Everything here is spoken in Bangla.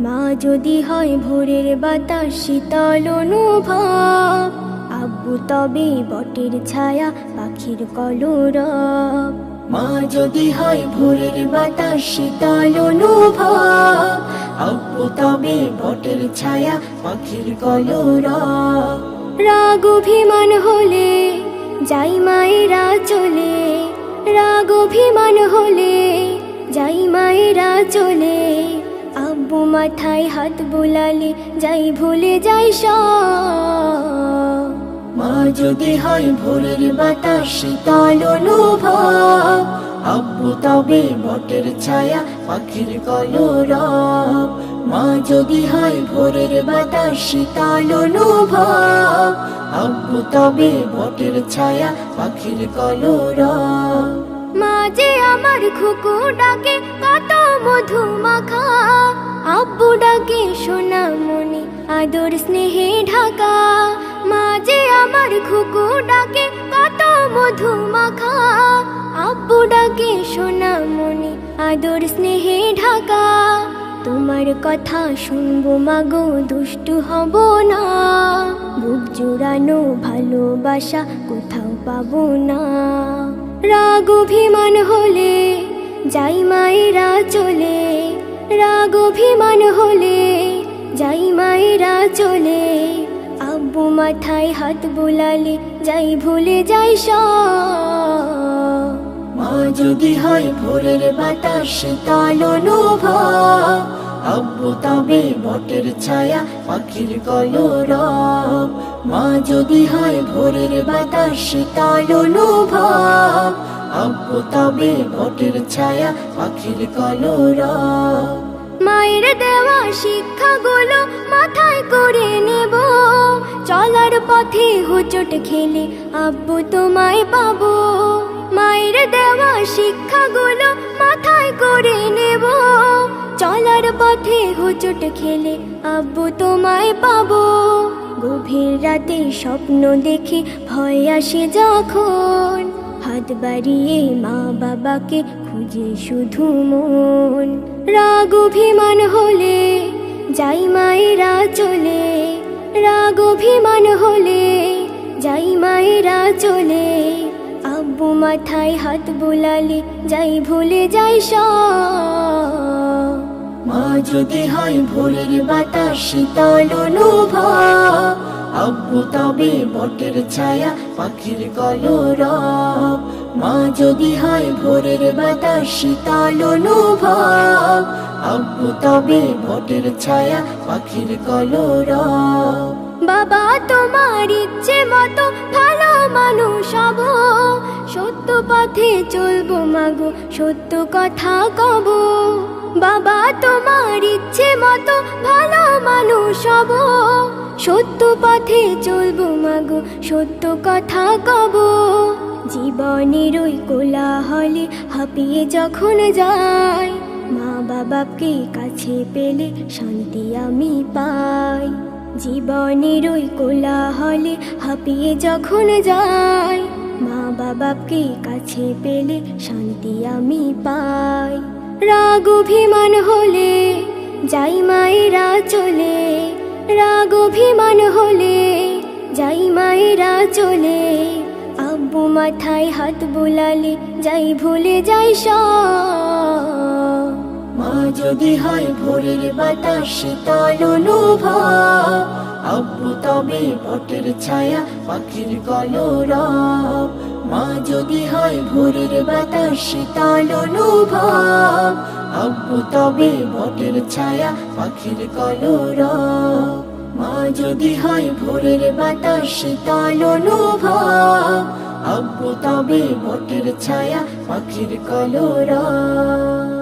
মা যদি হয় ভোরের বাতাস শীতল অনুভব। আব্বু তবে বটের ছায়া পাখির কলরব। মা যদি হয় ভোরের বাতাস শীতল অনুভব। আব্বু তবে বটের ছায়া পাখির কলরব। রাগ অভিমান হলে যাই মায়েরা চলে। রাগ অভিমান হলে যাই মায়েরা চলে। আব্বু মাথায় হাত বুলালে যাই ভুলে যাই সব। মা যদি হয় ভোরের বাতাস, শীতল অনুভব। আব্বু তবে বটের ছায়া, পাখির কলরব। মা যদি হয় ভোরের বাতাস, শীতল অনুভব। আব্বু তবে বটের ছায়া, পাখির কলরব। যে আমার খুকু ডাকে, কত মধু মাখা। আব্বু ডাকে সোনা মনি আদর স্নেহে ঢাকা। মা যে আমার খুকু ডাকে, কত মধু মাখা। আব্বু ডাকে সোনা মনি আদর স্নেহে ঢাকা। তোমার কথা শুনব, মাগো, দুষ্টু হব না। বুক জোড়ানো ভালোবাসা কোথাও পাবো না। রাগ অভিমান হলে যাই মায়েরা চলে। রাগ অভিমান হলে যাই মায়েরা চলে। আব্বু মাথায় হাত বোলালে যাই ভুলে যাই মা যদি হয় ভোরের বাতাস শীতল অনুভব। আব্বু তবে বটের ছায়া, পাখির কলরব। মা যদি হয় ভোরের বাতাস অনুভব। আব্বু তবে বটের ছায়া, পাখির কলরব। মায়ের দেওয়া শিক্ষাগুলো মাথায় করে নেব। চলার পথে হোচট খেলে আব্বু তোমায় পাবো। মায়ের দেওয়া শিক্ষাগুলো চলার পথে হোচট খেলে আব্বু তোমায় পাবো। গভীর রাতে স্বপ্ন দেখে ভয় আসে যখন। হাত বাড়িয়ে মা বাবাকে খুঁজে শুধু মন। রাগ অভিমান হলে যাই মায়েরা চলে। রাগ অভিমান হলে যাই মায়েরা চলে। আব্বু মাথায় হাত বোলালে যাই ভুলে যাই সব। মা যদি হয় ভোরের বাতাস, শীতল অনুভব। আব্বু তবে বটের ছায়া, পাখির কলরব। মা যদি হয় ভোরের বাতাস, শীতল অনুভব। আব্বু তবে বটের ছায়া, পাখির কলরব। বাবা, তোমার ইচ্ছে মতো ভালো মানুষ হব। সত্য পথে চলবো মাগো, সত্য কথা কব। হব সত্য পথে চলবো মাগো, সত্য কথা কব। জীবনের ওই কোলাহলে হাঁপিয়ে যখন যায় মা বাবাকে কাছে পেলে শান্তি আমি পাই। জীবনের ওই কোলাহলে হাঁপিয়ে যখন যায় মা বাবাকে কাছে পেলে শান্তি আমি পাই। রাগ, অভিমান হলে যাই মায়েরা চলে, রাগ অভিমান হলে, যাই মায়েরা চলে, আব্বু মাথায় হাত বুলালে, যাই ভুলে যাই সব। মা যদি হয় ভোরের বাতাস, শীতল অনুভব। আব্বু তবে বটের ছায়া, পাখির কলরব। মা যদি হয় ভোরের বাতাস, শীতল অনুভব। আব্বু তবে বটের ছায়া, পাখির কলর মা যদি হয় ভোরের বাতাস, শীতল অনুভব। আব্বু তবে বটের ছায়া, পাখির কলরব।